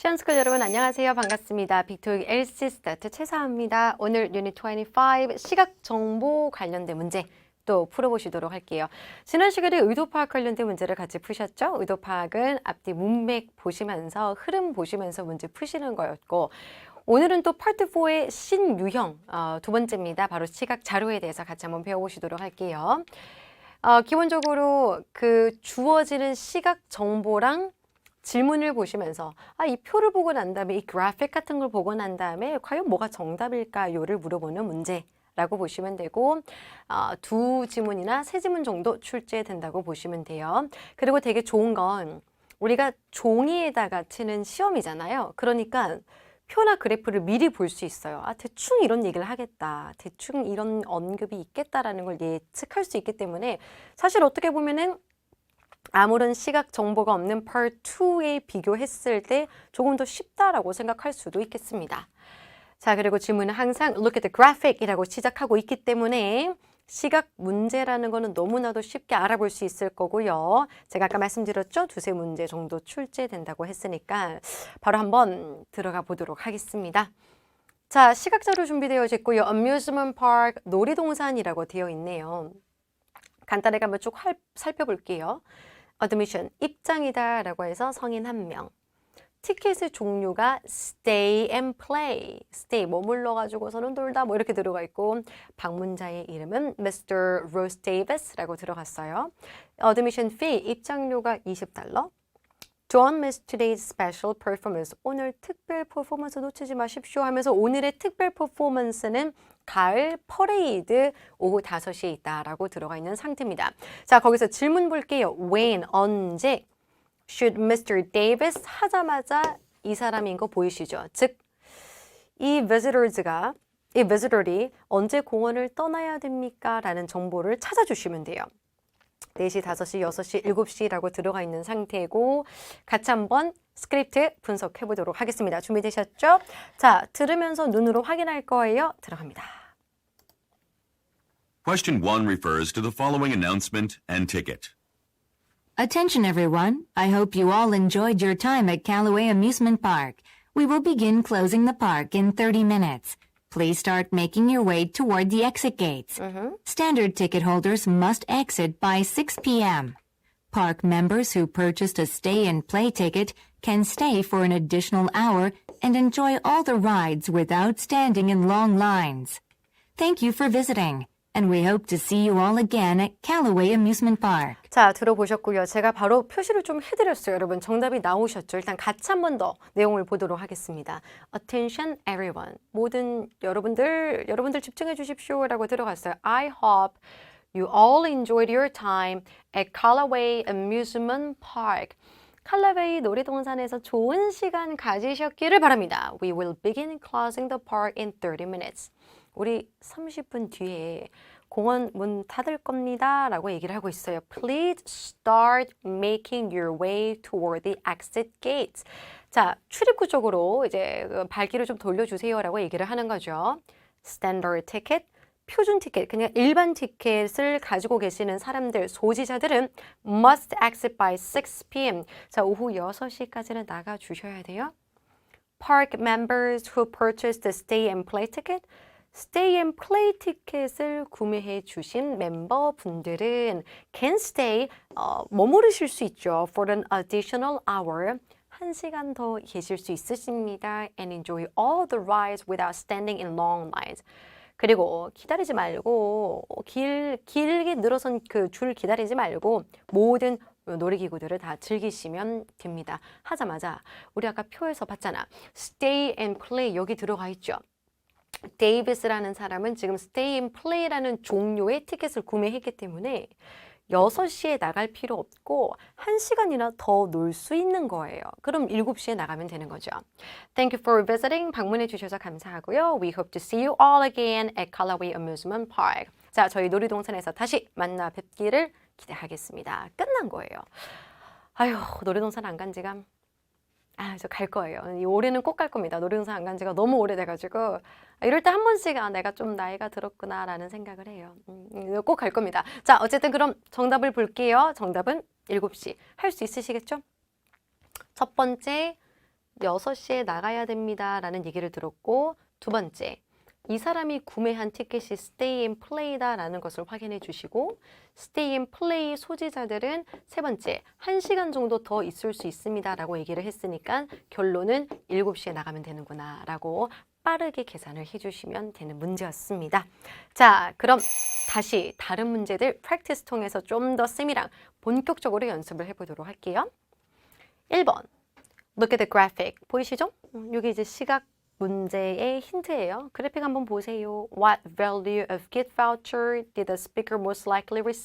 시안스쿨 여러분 안녕하세요. 반갑습니다. 빅토익 LC 스타트 최사입니다. 오늘 유닛 25 시각 정보 관련된 문제 또 풀어보시도록 할게요. 지난 시간에 의도 파악 관련된 문제를 같이 푸셨죠? 의도 파악은 앞뒤 문맥 보시면서 흐름 보시면서 문제 푸시는 거였고 오늘은 또 파트 4의 신유형 어, 두 번째입니다. 바로 시각 자료에 대해서 같이 한번 배워보시도록 할게요. 어, 기본적으로 그 주어지는 시각 정보랑 질문을 보시면서 아, 이 표를 보고 난 다음에 이 그래픽 같은 걸 보고 난 다음에 과연 뭐가 정답일까요를 물어보는 문제 라고 보시면 되고 어, 두 지문이나 세 지문 정도 출제된다고 보시면 돼요. 그리고 되게 좋은 건 우리가 종이에다가 치는 시험이잖아요. 그러니까 표나 그래프를 미리 볼 수 있어요. 아, 대충 이런 얘기를 하겠다. 대충 이런 언급이 있겠다라는 걸 예측할 수 있기 때문에 사실 어떻게 보면은 아무런 시각 정보가 없는 Part 2에 비교했을 때 조금 더 쉽다라고 생각할 수도 있겠습니다. 자, 그리고 질문은 항상 look at the graphic이라고 시작하고 있기 때문에 시각 문제라는 거는 너무나도 쉽게 알아볼 수 있을 거고요. 제가 아까 말씀드렸죠? 두세 문제 정도 출제된다고 했으니까 바로 한번 들어가 보도록 하겠습니다. 자, 시각 자료 준비되어 있고요. amusement park, 놀이동산이라고 되어 있네요. 간단하게 한번 쭉 할- 살펴볼게요. admission, 입장이다 라고 해서 성인 한 명. 티켓의 종류가 stay and play, stay 머물러 가지고서는 놀다 뭐 이렇게 들어가 있고 방문자의 이름은 Mr. Rose Davis라고 들어갔어요. admission fee 입장료가 20달러. Don't miss today's special performance. 오늘 특별 퍼포먼스 놓치지 마십시오 하면서 오늘의 특별 퍼포먼스는 가을 퍼레이드 오후 5시에 있다라고 들어가 있는 상태입니다. 자, 거기서 질문 볼게요. When, 언제 should Mr. Davis 하자마자 이 사람인 거 보이시죠? 즉, 이 visitors가 이 visitor이 언제 공원을 떠나야 됩니까? 라는 정보를 찾아주시면 돼요. 4시, 5시, 6시, 7시라고 들어가 있는 상태고 같이 한번 스크립트 분석해 보도록 하겠습니다. 준비되셨죠? 자, 들으면서 눈으로 확인할 거예요. 들어갑니다. Question 1 refers to the following announcement and ticket. Attention everyone. I hope you all enjoyed your time at Callaway Amusement Park. We will begin closing the park in 30 minutes. Please start making your way toward the exit gates. Mm-hmm. Standard ticket holders must exit by 6 p.m. Park members who purchased a stay and play ticket can stay for an additional hour and enjoy all the rides without standing in long lines. Thank you for visiting, and we hope to see you all again at Callaway Amusement Park. 자, 들어보셨고요. 제가 바로 표시를 좀 해드렸어요. 여러분, 정답이 나오셨죠? 일단 같이 한 번 더 내용을 보도록 하겠습니다. Attention everyone. 모든 여러분들, 여러분들 집중해 주십시오. 라고 들어갔어요. I hope you all enjoyed your time at Callaway Amusement Park. 칼라웨이 놀이동산에서 좋은 시간 가지셨기를 바랍니다. We will begin closing the park in 30 minutes. 우리 30분 뒤에 공원 문 닫을 겁니다. 라고 얘기를 하고 있어요. Please start making your way toward the exit gates. 자, 출입구 쪽으로 이제 그 발길을 좀 돌려주세요. 라고 얘기를 하는 거죠. Standard ticket, 표준 티켓, 그냥 일반 티켓을 가지고 계시는 사람들, 소지자들은 must exit by 6 p.m. 자, 오후 6시까지는 나가 주셔야 돼요. Park members who purchased the stay and play ticket, stay and play 티켓을 구매해 주신 멤버분들은 can stay 어, 머무르실 수 있죠. for an additional hour. 한 시간 더 계실 수 있으십니다. and enjoy all the rides without standing in long lines. 그리고 기다리지 말고 길 길게 늘어선 그 줄 기다리지 말고 모든 놀이기구들을 다 즐기시면 됩니다. 하자마자 우리 아까 표에서 봤잖아. stay and play 여기 들어가 있죠. 데이비스라는 사람은 지금 stay and play라는 종류의 티켓을 구매했기 때문에 6시에 나갈 필요 없고 1시간이나 더 놀 수 있는 거예요. 그럼 7시에 나가면 되는 거죠. Thank you for visiting. 방문해 주셔서 감사하고요. We hope to see you all again at Callaway Amusement Park. 자, 저희 놀이동산에서 다시 만나 뵙기를 기대하겠습니다. 끝난 거예요. 아휴, 놀이동산 안 간 지가 아, 저 갈 거예요. 이 올해는 꼭 갈 겁니다. 놀이동산 안간 지가 너무 오래돼가지고 아, 이럴 때 한 번씩 아, 내가 좀 나이가 들었구나라는 생각을 해요. 음, 꼭 갈 겁니다. 자, 어쨌든 그럼 정답을 볼게요. 정답은 7시. 할 수 있으시겠죠? 첫 번째 6시에 나가야 됩니다. 라는 얘기를 들었고, 두 번째, 이 사람이 구매한 티켓이 stay and play다 라는 것을 확인해 주시고, stay and play 소지자들은 세 번째, 1시간 정도 더 있을 수 있습니다. 라고 얘기를 했으니까 결론은 7시에 나가면 되는구나 라고 빠르게 계산을 해주시면 되는 문제였습니다. 자, 그럼 다시 다른 문제들 프랙티스 통해서 좀 더 쌤이랑 본격적으로 연습을 해보도록 할게요. 1번. Look at the graphic. 보이시죠? 음, 여기 이제 시각 문제의 힌트예요. 그래픽 한번 보세요. What value of gift voucher did the speaker most likely receive?